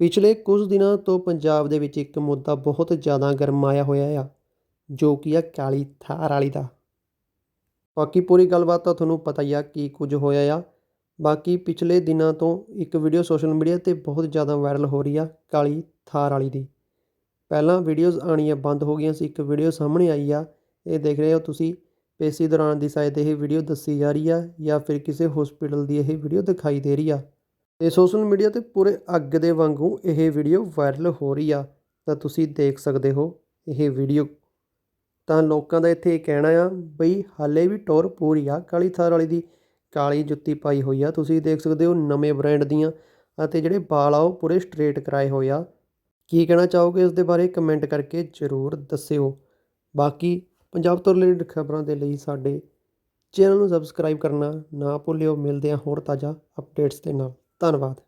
ਪਿਛਲੇ ਕੁਝ ਦਿਨਾਂ ਤੋਂ ਪੰਜਾਬ ਦੇ ਵਿੱਚ ਇੱਕ ਮੁੱਦਾ ਬਹੁਤ ਜ਼ਿਆਦਾ ਗਰਮਾਇਆ ਹੋਇਆ ਆ, ਜੋ ਕਿ ਆ ਕਾਲੀ ਥਾਰ ਵਾਲੀ ਦਾ। ਬਾਕੀ ਪੂਰੀ ਗੱਲਬਾਤ ਤਾਂ ਤੁਹਾਨੂੰ ਪਤਾ ਹੀ ਆ ਕੀ ਕੁਝ ਹੋਇਆ ਆ। ਬਾਕੀ ਪਿਛਲੇ ਦਿਨਾਂ ਤੋਂ ਇੱਕ ਵੀਡੀਓ ਸੋਸ਼ਲ ਮੀਡੀਆ ਤੇ ਬਹੁਤ ਜ਼ਿਆਦਾ ਵਾਇਰਲ ਹੋ ਰਹੀ ਆ ਕਾਲੀ ਥਾਰ ਵਾਲੀ ਦੀ। ਪਹਿਲਾਂ ਵੀਡੀਓਜ਼ ਆਉਣੀਆਂ ਬੰਦ ਹੋ ਗਈਆਂ ਸੀ, ਇੱਕ ਵੀਡੀਓ ਸਾਹਮਣੇ ਆਈ ਆ, ਇਹ ਦੇਖ ਰਹੇ ਹੋ ਤੁਸੀਂ। ਪੇਸ਼ੀ ਦੌਰਾਨ ਦੀ ਸ਼ਾਇਦ ਇਹ ਵੀਡੀਓ ਦੱਸੀ ਜਾ ਰਹੀ ਆ ਜਾਂ ਫਿਰ ਕਿਸੇ ਹਸਪੀਟਲ ਦੀ ਇਹ ਵੀਡੀਓ ਦਿਖਾਈ ਦੇ ਰਹੀ ਆ। ਤੇ ਸੋਸ਼ਲ ਮੀਡੀਆ ਤੇ ਪੂਰੇ ਅੱਗ ਦੇ ਵਾਂਗੂ ਇਹ ਵੀਡੀਓ ਵਾਇਰਲ ਹੋ ਰਹੀ ਆ, ਤਾਂ ਤੁਸੀਂ ਦੇਖ ਸਕਦੇ ਹੋ ਇਹ ਵੀਡੀਓ। ਤਾਂ ਲੋਕਾਂ ਦਾ ਇੱਥੇ ਇਹ ਕਹਿਣਾ ਆ ਬਈ ਹਾਲੇ ਵੀ ਟੌਰ ਪੂਰੀ ਆ, ਕਾਲੀ ਥਾਰ ਵਾਲੀ ਦੀ ਕਾਲੀ ਜੁੱਤੀ ਪਾਈ ਹੋਈ ਆ, ਤੁਸੀਂ ਦੇਖ ਸਕਦੇ ਹੋ ਨਵੇਂ ਬ੍ਰਾਂਡ ਦੀਆਂ, ਅਤੇ ਜਿਹੜੇ ਵਾਲ ਆ ਉਹ ਪੂਰੇ ਸਟ੍ਰੇਟ ਕਰਾਏ ਹੋਏ ਆ। ਕੀ ਕਹਿਣਾ ਚਾਹੋਗੇ ਇਸ ਦੇ ਬਾਰੇ ਕਮੈਂਟ ਕਰਕੇ ਜ਼ਰੂਰ ਦੱਸਿਓ। ਬਾਕੀ ਪੰਜਾਬ ਤੋਂ ਰਿਲੇਟਡ ਖਬਰਾਂ ਦੇ ਲਈ ਸਾਡੇ ਚੈਨਲ ਨੂੰ ਸਬਸਕ੍ਰਾਈਬ ਕਰਨਾ ਨਾ ਭੁੱਲਿਓ, ਮਿਲਦੇ ਹਾਂ ਹੋਰ ਤਾਜ਼ਾ ਅਪਡੇਟਸ ਦੇ ਨਾਲ। ਧੰਨਵਾਦ।